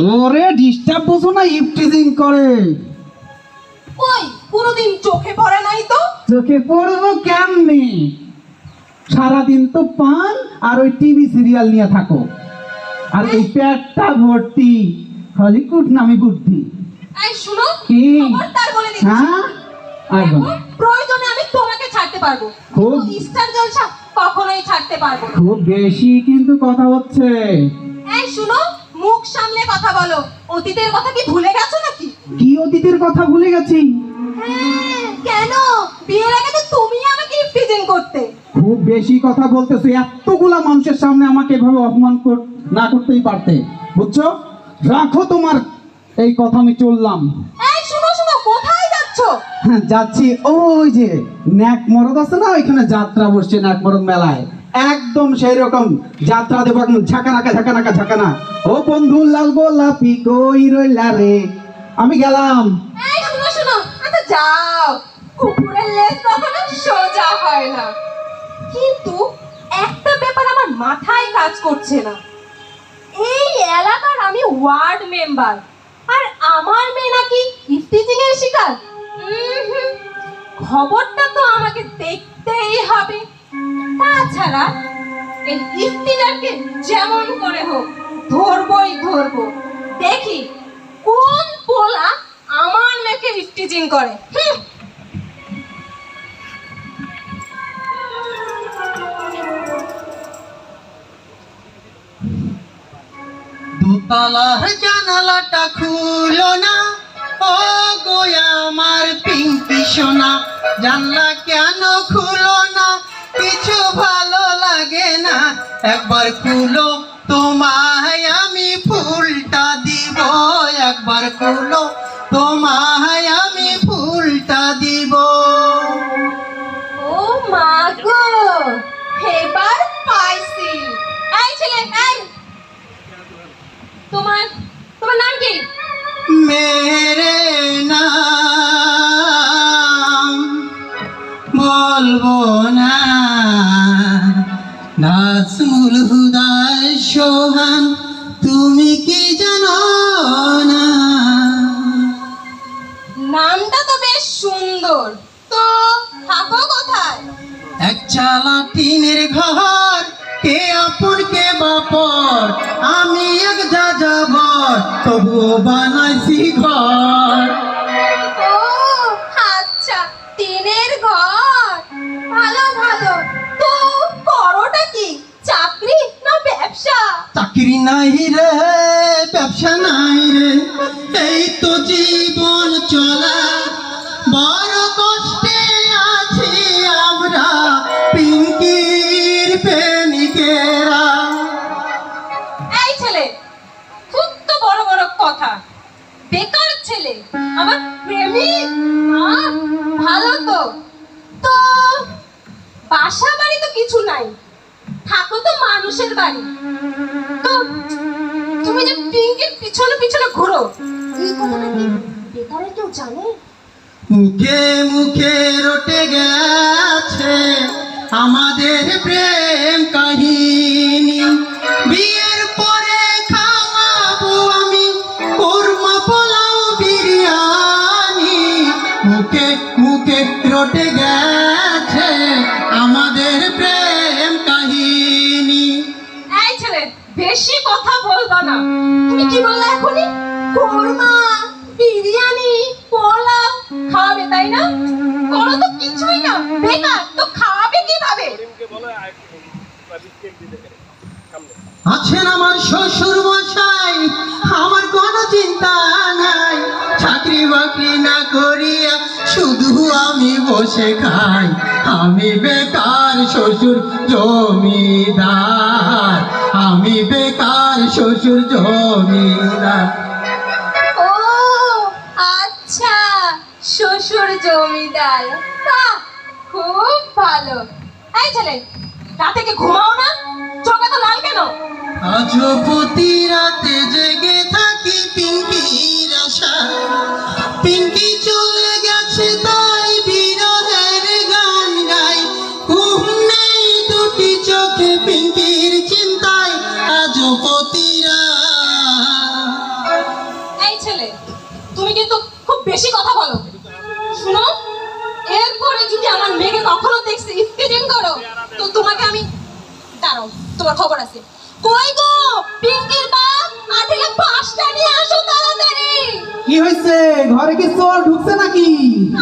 ওরে ডিস্টার্ব বসো না ইফটিজিং করে। ওই কোনোদিন চোখে পড়ে নাই তো? চোখে পড়ব কেমনি? সারাদিন তো পান আর ওই টিভি সিরিয়াল নিয়ে থাকো। আর এই পেটটা ভর্তি। খালি কুট নামি বুদ্ধি। এই শুনো কি? খবরদার বলে দিচ্ছি। হ্যাঁ? এখন প্রয়োজনে আমি তোমাকে ছাড়তে পারব। খুব- স্টার জলসা কখনোই ছাড়তে পারব খুব বেশি কিন্তু কথা হচ্ছে। এই শুনো মুখ সামলে কথা বলো। অতীতের কথা কি ভুলে গেছো নাকি? কি অতীতের কথা ভুলে গেছি? হ্যাঁ, কেন? বিয়ের আগে তো তুমি আমাকে ইফটিজিং করতে। খুব বেশি কথা বলতেছো এতগুলা মানুষের সামনে আমাকে এভাবে অপমান কর- না করতেই পারতে। বুঝছ? রাখো তোমার এই কথা আমি চললাম। এই শুনো শুনো কোথায় যাচ্ছো? হ্যাঁ যাচ্ছি ওই যে ন্যাক মরদ আছে না ওইখানে যাত্রা বসছে ন্যাক মরদ মেলায়। একদম সেই রকম যাত্রা দেবো একদম ঝাঁকানাকা ঝাঁকানাকা, ঝাঁকানা। ও বন্ধু, লাল গোলাপি কই রইলা রে? আমি গেলাম। এই, শুনো শুনো আচ্ছা যাও। কুকুরের লেজ কখনো সোজা হয় না। কিন্তু একটা ব্যাপার আমার মাথায় কাজ করছে না। এই এলাকার আমি ওয়ার্ড মেম্বার, আর আমার মেয়ে নাকি ইফটিজিং এর শিকার খবরটা তো আমাকে দেখতেই হবে। তাছাড়া এই ইফতিজারকে যেমন করে হোক, ধরবই ধরবো। দেখি কোন পোলা আমার মেয়েকে ইফটিজিং করে। হুম। দোতলার জানালাটা খুলো না। ও গো আমার পিঙ্কি সোনা, জানলা কেন খুলো না? কিছু ভালো লাগে না। একবার খুলো তোমায় আমি ফুলটা দিব। একবার খুলো তোমায় আমি ফুলটা দিব। ও মা গো এবার পাইছি। এই ছেলে এই। তোমার তোমার নাম কি? মেরে নাজমুল হুদায় সোহান তুমি কি জানো না? নামটা তো বেশ সুন্দর। তো থাকো কোথায়? এক চালা টিনের ঘর কে আপন কে বাপর আমি এক যা যাবর তবুও বানাইছি ঘর। চাকরি নাই রে, ব্যবসা নাই রে। এই তো জীবন চলা, বড় কষ্টে আছি আমরা পিঙ্কির প্রেমিকেরা। এই ছেলে, খুব তো বড় বড় কথা। বেকার ছেলে আমার প্রেমিক? ভালো তো। তো, বাসা বাড়ি তো কিছু নাই। থাকো তো মানুষের বাড়ি। তো তুমি যে পিঙ্কের পিছনে পিছনে ঘুরো। এই কথাটা কি? বেকারের কেউ জানে? মুখে মুখে রটে গেছে আমাদের প্রেম কাহিনী। বিয়ের পরে খাওয়াবো আমি কোরমা পোলাও বিরিয়ানি। মুখে মুখে রটে গেছে আমাদের প্রেম বেশি কথা বলবা না। তুমি কি বললা এখনই? কোরমা, বিরিয়ানি, পোলাও খাবে তাই না? করো তো কিছুই না, বেকার, তো খাবে কীভাবে? আছেন আমার শ্বশুর মশাই আমার কোনো চিন্তা নাই। চাকরি না করিয়া, শুধু আমি বসে খাই। আমি বেকার শ্বশুর জমিদার। আমি বেকার শ্বশুর জমিদার। ও আচ্ছা শ্বশুর জমিদার। খুব ভালো। এই ছেলে রাতে কি ঘুমাও না। চোখে তো লাল কেন? আজ প্রতি রাতে জেগে থাকি পিঙ্কির আশা। পিঙ্কি চলে গেছে তাই বিরহের গান গাই। ঘুম নেই দুটি চোখে পিঙ্কির চিন্তায় আজ প্রতি রাত। বেশি কথা বলো। শুনো, এরপরে যদি আমার মেয়েকে কখনো দেখছি স্কেচিং করো, তো তোমাকে আমি দাঁড়াও, তোমার খবর আছে। কই গো? পিঙ্কির বাপ আঠেলে পাঁচটা নিয়ে আসো তাড়াতাড়ি। কি হয়েছে? ঘরে কি চোর ঢুকছে নাকি?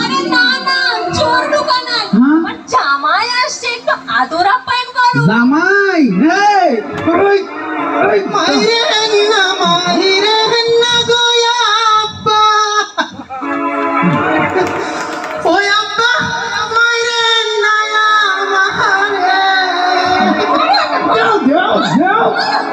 আরে না না চোর ঢোকা নাই। হ্যাঁ? আমার জামাই আসছে একটু আদর আপ্যায়ন করো। জামাই? হে ওই, ওই, মাইরে!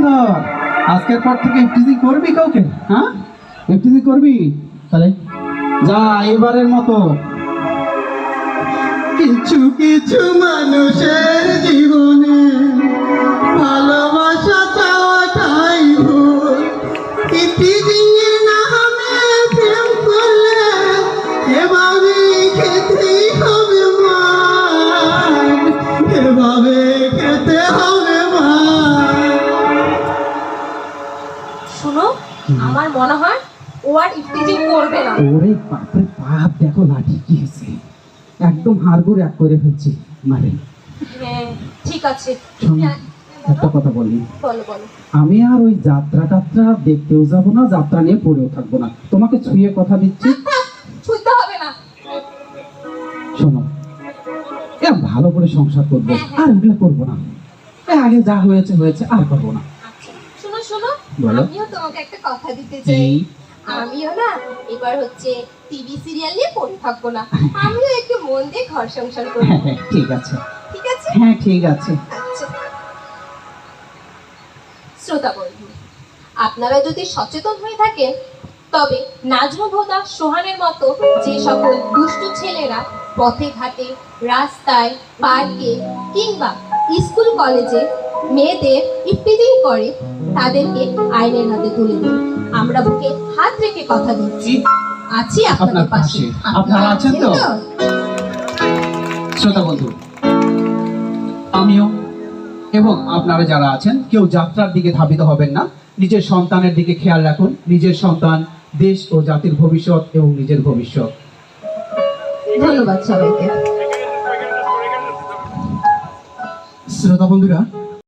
ধর আজকের পর থেকে ইফটিজিং করবি কাউকে? হ্যাঁ? ইফটিজিং করবি? তাহলে যা এবারের মতো। কিছু কিছু মানুষের জীবনে ভালোবাসা চাওয়াটাই ভুল। ইতিদিনের নামে আমার মনে হয় ও আর ইফতিজিং করবে না। ওরে বাপরে বাপ দেখো লাঠি কি হয়েছে। একদম হাড়গুড় এক করে ফেলছি। মারে। হ্যাঁ ঠিক আছে। হ্যাঁ, একটা কথা বলি। আমি আর ওই যাত্রা টাত্রা দেখতেও যাব না যাত্রা নিয়ে পড়েও থাকব না। তোমাকে ছুঁয়ে কথা দিচ্ছি। ছুঁতে হবে না। শোনো ভালো করে সংসার করব। আর ওগুলো করব না। আগে যা হয়েছে হয়েছে আর করব না। আচ্ছা, শোনো শোনো। বলো। আমিও তোমাকে একটা কথা দিতে চাই। আমিও না এবার হচ্ছে টিভি সিরিয়াল নিয়ে পড়ে থাকব না। আমিও একটু মন দিয়ে ঘর সংসার করব হ্যাঁ হ্যাঁ ঠিক আছে। ঠিক আছে? হ্যাঁ ঠিক আছে। আচ্ছা। শ্রোতা বন্ধু আপনারা যদি সচেতন হয়ে থাকেন তবে নাজমুল হোদা সোহানের মতো যে সকল দুষ্টু ছেলেরা পথে ঘাটে রাস্তায় পার্কে কিংবা স্কুল কলেজে মেয়েদের ইফতিজিং করে তাদেরকে আইনের হাতে তুলে দিন। আমরা বুকে হাত রেখে কথা দিচ্ছি। আছি আপনাদের পাশে। আপনারা আছেন তো? শ্রোতা বন্ধু আমিও এবং আপনারা যারা আছেন কেউ যাত্রার দিকে ধাবিত হবেন না। নিজের সন্তানের দিকে খেয়াল রাখুন। নিজের সন্তান দেশ ও জাতির ভবিষ্যৎ এবং নিজের ভবিষ্যৎ। ধন্যবাদ সবাইকে। শ্রোতা বন্ধুরা